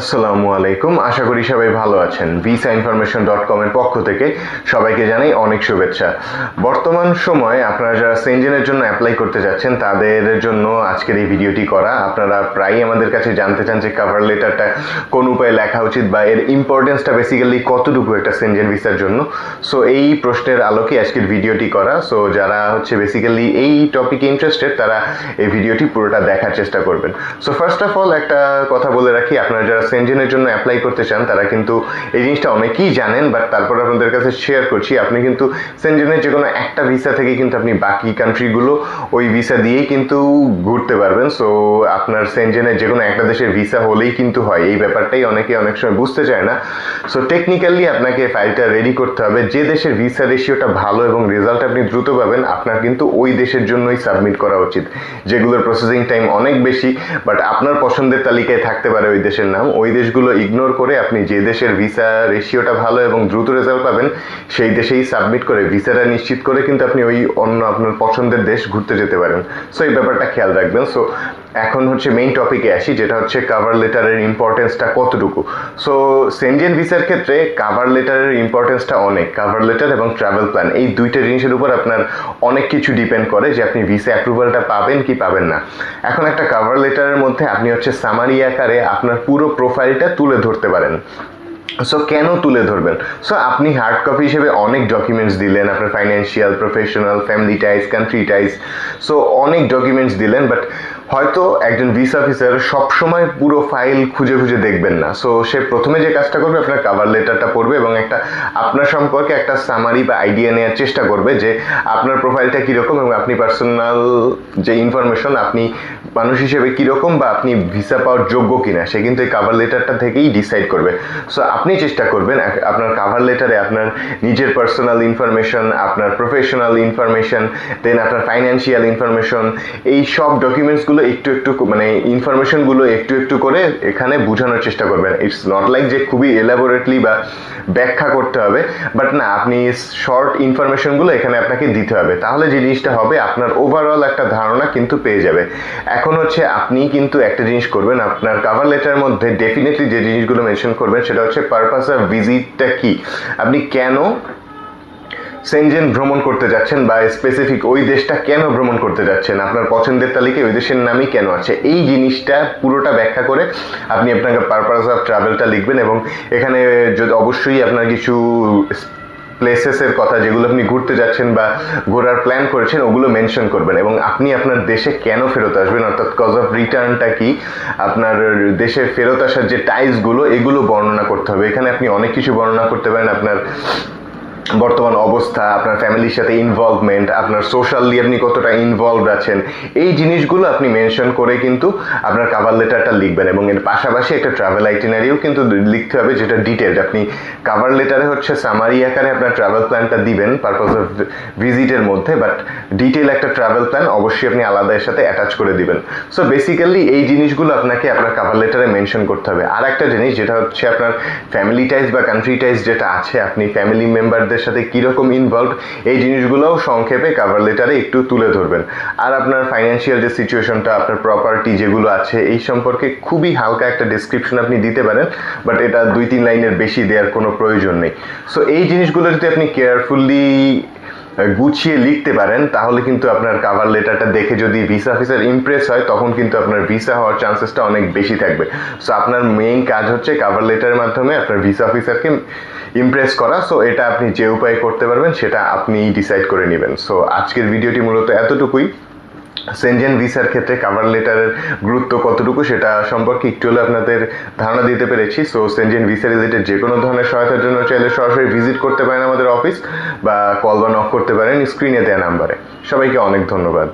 আসসালামু আলাইকুম। আশা করি সবাই ভালো আছেন। ভিসা ইনফরমেশন ডট কমের পক্ষ থেকে সবাইকে জানাই অনেক শুভেচ্ছা। বর্তমান সময়ে আপনারা যারা সেনজেনের জন্য অ্যাপ্লাই করতে যাচ্ছেন, তাদের জন্য আজকের এই ভিডিওটি করা। আপনারা প্রায়ই আমাদের কাছে জানতে চান যে কাভার লেটারটা কোন উপায়ে লেখা উচিত বা এর ইম্পর্টেন্সটা বেসিক্যালি কতটুকু একটা সেনজেন ভিসার জন্য। সো এই প্রশ্নের আলোকে আজকের ভিডিওটি করা। সো যারা হচ্ছে বেসিক্যালি এই টপিকে ইন্টারেস্টেড তারা এই ভিডিওটি পুরোটা দেখার চেষ্টা করবেন। সো ফার্স্ট অফ অল একটা কথা বলে রাখি। আপনারা যারা সেনজেনের জন্য অ্যাপ্লাই করতে চান, তারা কিন্তু এই জিনিসটা অনেকেই জানেন বাট তারপর আপনাদের কাছে শেয়ার করছি। আপনি কিন্তু সেনজেনের যে কোনো একটা ভিসা থেকে কিন্তু আপনি বাকি কান্ট্রিগুলো ওই ভিসা দিয়েই কিন্তু ঘুরতে পারবেন। সো আপনার সেনজেনের যে কোনো একটা দেশের ভিসা হলেই কিন্তু হয়। এই ব্যাপারটাই অনেকে অনেক সময় বুঝতে চায় না। সো টেকনিক্যালি আপনাকে ফাইলটা রেডি করতে হবে। যে দেশের ভিসা রেশিওটা ভালো এবং রেজাল্ট আপনি দ্রুত পাবেন, আপনার কিন্তু ওই দেশের জন্যই সাবমিট করা উচিত। যেগুলোর প্রসেসিং টাইম অনেক বেশি বাট আপনার পছন্দের তালিকায় থাকতে পারে ওই দেশের নাম। ওই দেশগুলো ইগনোর করে আপনি যে দেশের ভিসা রেশিওটা ভালো এবং দ্রুত রেজাল্ট পাবেন, সেই দেশেই সাবমিট করে ভিসাটা নিশ্চিত করে কিন্তু আপনি ওই অন্য আপনার পছন্দের দেশ ঘুরতে যেতে পারেন। সো এই ব্যাপারটা খেয়াল রাখবেন। সো এখন হচ্ছে মেইন টপিকে আসি, যেটা হচ্ছে কাভার লেটারের ইম্পর্টেন্সটা কতটুকু? সো সেনজেন ভিসার ক্ষেত্রে কাভার লেটারের ইম্পর্টেন্সটা অনেক। কাভার লেটার এবং ট্রাভেল প্ল্যান এই দুইটা জিনিসের উপর আপনার অনেক কিছু ডিপেন্ড করে যে আপনি ভিসা অ্যাপ্রুভালটা পাবেন কি পাবেন না। এখন একটা কাভার লেটারের মধ্যে আপনি হচ্ছে সামারি আকারে আপনার পুরো প্রোফাইলটা তুলে ধরতে পারেন। সো কেন তুলে ধরবেন? সো আপনি হার্ড কপি হিসেবে অনেক ডকুমেন্টস দিলেন, আপনার financial professional family ties country ties so অনেক ডকুমেন্টস দিলেন বাট হয়তো একজন ভিসা অফিসার সবসময় পুরো ফাইল খুঁজে খুঁজে দেখবেন না। সো সে প্রথমে যে কাজটা করবে, আপনার কাভার লেটারটা পড়বে এবং একটা আপনার সম্পর্কে একটা সামারি বা আইডিয়া নেওয়ার চেষ্টা করবে যে আপনার প্রোফাইলটা কীরকম এবং আপনি পার্সোনাল যে ইনফরমেশন আপনি মানুষ হিসেবে কীরকম বা আপনি ভিসা পাওয়ার যোগ্য কিনা, সে কিন্তু এই কাভার লেটারটা থেকেই ডিসাইড করবে। সো আপনি চেষ্টা করবেন আপনার কাভার লেটারে আপনার নিজের পার্সোনাল ইনফরমেশন আপনার প্রফেশনাল ইনফরমেশন দেন আপনার ফাইন্যান্সিয়াল ইনফরমেশন এই সব ডকুমেন্টসগুলো একটু একটু ক- মানে ইনফরমেশনগুলো একটু একটু করে এখানে বোঝানোর চেষ্টা করবেন। ইটস নট লাইক যে খুবই এলাবোরেটলি বা ব্যাখ্যা করতে হবে বাট না, আপনি শর্ট ইনফরমেশনগুলো এখানে আপনাকে দিতে হবে। তাহলে যে জিনিসটা হবে, আপনার ওভারঅল একটা ধারণা কিন্তু পেয়ে যাবে। এখন হচ্ছে আপনি কিন্তু একটা জিনিস করবেন, আপনার কাভার লেটারের মধ্যে ডেফিনেটলি যে জিনিসগুলো মেনশন করবেন, সেটা হচ্ছে পারপাস অফ ভিজিটটা কি? আপনি কেন সেনজেন ভ্রমণ করতে যাচ্ছেন বা স্পেসিফিক ওই দেশটা কেন ভ্রমণ করতে যাচ্ছেন? আপনার পছন্দের তালিকায় ওই দেশের নামই কেন আছে? এই জিনিসটা পুরোটা ব্যাখ্যা করে আপনি আপনাকে পারপাস অফ ট্রাভেলটা লিখবেন এবং এখানে যদি অবশ্যই আপনার কিছু প্লেসেসের কথা যেগুলো আপনি ঘুরতে যাচ্ছেন বা ঘোরার প্ল্যান করেছেন, ওগুলো মেনশন করবেন এবং আপনি আপনার দেশে কেন ফেরত আসবেন? অর্থাৎ কজ অফ রিটার্নটা কি? আপনার দেশে ফেরত আসার যে টাইসগুলো এগুলো বর্ণনা করতে হবে। এখানে আপনি অনেক কিছু বর্ণনা করতে পারেন আপনার বর্তমান অবস্থা, আপনার ফ্যামিলির সাথে ইনভলভমেন্ট আপনার সোশ্যালি আপনি কতটা ইনভলভড আছেন, এই জিনিসগুলো আপনি মেনশন করে কিন্তু আপনার কাভার লেটারটা লিখবেন এবং এর পাশাপাশি একটা ট্রাভেল আইটিনারিও কিন্তু লিখতে হবে যেটা ডিটেলড আপনি কাভার লেটারে হচ্ছে সামারি আকারে আপনার ট্রাভেল প্ল্যানটা দিবেন পারপাস অফ ভিজিটের মধ্যে বাট ডিটেল একটা ট্রাভেল প্ল্যান অবশ্যই আপনি আলাদা এর সাথে অ্যাটাচ করে দিবেন। সো বেসিক্যালি এই জিনিসগুলো আপনাকে আপনার কাভার লেটারে মেনশন করতে হবে। আর একটা জিনিস যেটা হচ্ছে আপনার ফ্যামিলি টাইজ বা কান্ট্রি টাইজ যেটা আছে, আপনি ফ্যামিলি মেম্বারদের সাথে কীরকম ইনভলভ এই জিনিসগুলোও সংক্ষেপে কাভার লেটারে একটু তুলে ধরবেন। আর আপনার ফাইন্যান্সিয়াল যে সিচুয়েশনটা আপনার প্রপার্টি যেগুলো আছে, এই সম্পর্কে খুবই হালকা একটা ডিসক্রিপশন আপনি দিতে পারেন বাট এটা দুই তিন লাইনের বেশি দেওয়ার কোনো প্রয়োজন নেই। সো এই জিনিসগুলো যদি আপনি কেয়ারফুলি গুছিয়ে লিখতে পারেন, তাহলে কিন্তু আপনার কাভার লেটারটা দেখে যদি ভিসা অফিসার ইমপ্রেস হয়, তখন কিন্তু আপনার ভিসা হওয়ার চান্সেসটা অনেক বেশি থাকবে। সো আপনার মেইন কাজ হচ্ছে কাভার লেটারের মাধ্যমে আপনার ভিসা অফিসারকে ইমপ্রেস করা। সো এটা আপনি যে উপায়ে করতে পারবেন, সেটা আপনি ডিসাইড করে নেবেন। সো আজকের ভিডিওটি মূলত এতটুকুই। সেনজেন ভিসার ক্ষেত্রে কাভার লেটারের গুরুত্ব কতটুকু সেটা সম্পর্কে একটু হলে আপনাদের ধারণা দিতে পেরেছি। সো সেনজেন ভিসা রিলেটেড যে কোনো ধরনের সহায়তার জন্য চাইলে সরাসরি ভিজিট করতে পারেন আমাদের অফিস বা কল বা নক করতে পারেন স্ক্রিনে দেওয়া নাম্বারে সবাইকে অনেক ধন্যবাদ।